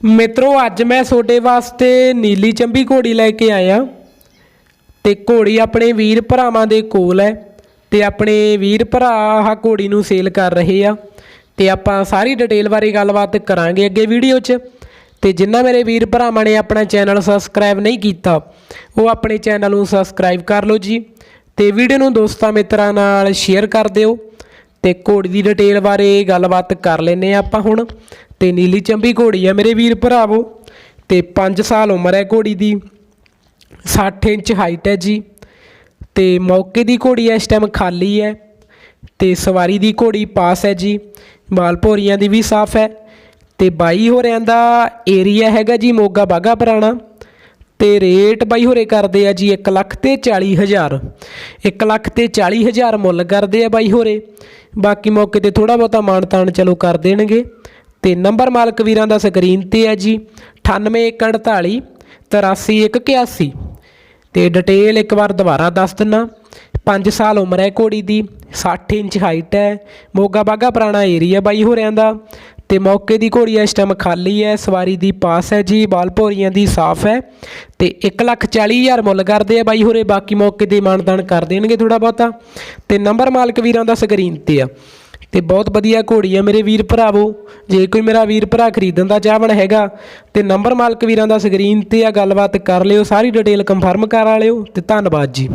ਮਿੱਤਰੋ, ਅੱਜ ਮੈਂ ਤੁਹਾਡੇ ਵਾਸਤੇ ਨੀਲੀ ਚੰਬੀ ਘੋੜੀ ਲੈ ਕੇ ਆਇਆ। ਤੇ ਘੋੜੀ ਆਪਣੇ ਵੀਰ ਭਰਾਵਾਂ ਦੇ ਕੋਲ ਹੈ ਤੇ ਆਪਣੇ ਵੀਰ ਭਰਾ ਆਹ ਘੋੜੀ ਨੂੰ ਸੇਲ ਕਰ ਰਹੇ ਆ। ਤੇ ਆਪਾਂ ਸਾਰੀ ਡਿਟੇਲ ਬਾਰੇ ਗੱਲਬਾਤ ਕਰਾਂਗੇ ਅੱਗੇ ਵੀਡੀਓ 'ਚ। ਤੇ ਜਿੰਨਾ ਮੇਰੇ ਵੀਰ ਭਰਾਵਾਂ ਨੇ ਆਪਣਾ ਚੈਨਲ ਸਬਸਕ੍ਰਾਈਬ ਨਹੀਂ ਕੀਤਾ, ਉਹ ਆਪਣੇ ਚੈਨਲ ਨੂੰ ਸਬਸਕ੍ਰਾਈਬ ਕਰ ਲਓ ਜੀ। ਤੇ ਵੀਡੀਓ ਨੂੰ ਦੋਸਤਾਂ ਮਿੱਤਰਾਂ ਨਾਲ ਸ਼ੇਅਰ ਕਰ ਦਿਓ। ਤੇ ਘੋੜੀ ਦੀ ਡਿਟੇਲ ਬਾਰੇ ਗੱਲਬਾਤ ਕਰ ਲੈਨੇ ਆ ਆਪਾਂ ਹੁਣ। ਤੇ ਨੀਲੀ ਚੰਬੀ ਘੋੜੀ ਹੈ ਮੇਰੇ ਵੀਰ ਭਰਾਵੋ, ਤੇ 5 ਸਾਲ ਉਮਰ ਹੈ ਘੋੜੀ ਦੀ 60 ਇੰਚ ਹਾਈਟ ਹੈ ਜੀ, ਤੇ ਮੌਕੇ ਦੀ ਘੋੜੀ ਇਸ ਟਾਈਮ ਖਾਲੀ ਹੈ, ਤੇ ਸਵਾਰੀ ਦੀ ਘੋੜੀ ਪਾਸ ਹੈ ਜੀ ਮਾਲਪੋਰੀਆਂ ਦੀ ਵੀ ਸਾਫ਼ ਹੈ, ਤੇ ਬਾਈ ਹੋਰਿਆਂ ਦਾ ਏਰੀਆ ਹੈਗਾ ਜੀ ਮੋਗਾ ਬਾਗਾ ਪੁਰਾਣਾ, ਤੇ ਰੇਟ ਬਾਈ ਹੋਰੇ ਕਰਦੇ ਆ ਜੀ 1 ਲੱਖ ਤੇ 40 ਹਜ਼ਾਰ 1 ਲੱਖ ਤੇ 40 ਹਜ਼ਾਰ ਮੁੱਲ ਕਰਦੇ ਆ ਬਾਈ ਹੋਰੇ, ਬਾਕੀ ਮੌਕੇ ਤੇ ਥੋੜਾ ਬਹੁਤਾ ਮਾਣ ਤਾਣ ਚਲੋ ਕਰ ਦੇਣਗੇ ਤੇ ਨੰਬਰ ਮਾਲਕ ਵੀਰਾਂ ਦਾ ਸਕਰੀਨ ਤੇ ਹੈ ਜੀ 9848 83181 ਤੇ ਡਿਟੇਲ ਇੱਕ ਵਾਰ ਦੁਬਾਰਾ ਦੱਸ ਦਿੰਨਾ 5 ਸਾਲ ਉਮਰ ਹੈ ਘੋੜੀ ਦੀ 60 ਇੰਚ ਹਾਈਟ ਹੈ, ਮੋਗਾ ਬਾਗਾ ਪੁਰਾਣਾ ਏਰੀਆ ਬਾਈ ਹੋਰਿਆਂ ਦਾ। ਤੇ ਮੌਕੇ ਦੀ ਘੋੜੀ ਇਸ ਟਾਈਮ ਖਾਲੀ ਹੈ, ਸਵਾਰੀ ਦੀ ਪਾਸ ਹੈ ਜੀ, ਬਾਲ ਭੋਰੀਆਂ ਦੀ ਸਾਫ਼ ਹੈ। ਤੇ 140000 ਮੁੱਲ ਕਰਦੇ ਆ ਬਾਈ ਹੋਰੇ, ਬਾਕੀ ਮੌਕੇ ਤੇ ਮਾਨਦਾਨ ਕਰ ਦੇਣਗੇ ਥੋੜਾ ਬਹੁਤਾ। ਤੇ ਨੰਬਰ ਮਾਲਕ ਵੀਰਾਂ ਦਾ ਸਕਰੀਨ ਤੇ ਆ। ਤੇ ਬਹੁਤ ਵਧੀਆ ਘੋੜੀ ਆ ਮੇਰੇ ਵੀਰ ਭਰਾਵੋ। ਜੇ ਕੋਈ ਮੇਰਾ ਵੀਰ ਭਰਾ ਖਰੀਦਣ ਦਾ ਚਾਹਵਣ ਹੈਗਾ, ਤੇ ਨੰਬਰ ਮਾਲਕ ਵੀਰਾਂ ਦਾ ਸਕਰੀਨ ਤੇ ਆ ਗੱਲਬਾਤ ਕਰ ਲਿਓ, ਸਾਰੀ ਡਿਟੇਲ ਕਨਫਰਮ ਕਰਾ ਲਿਓ, ਤੇ ਧੰਨਵਾਦ ਜੀ।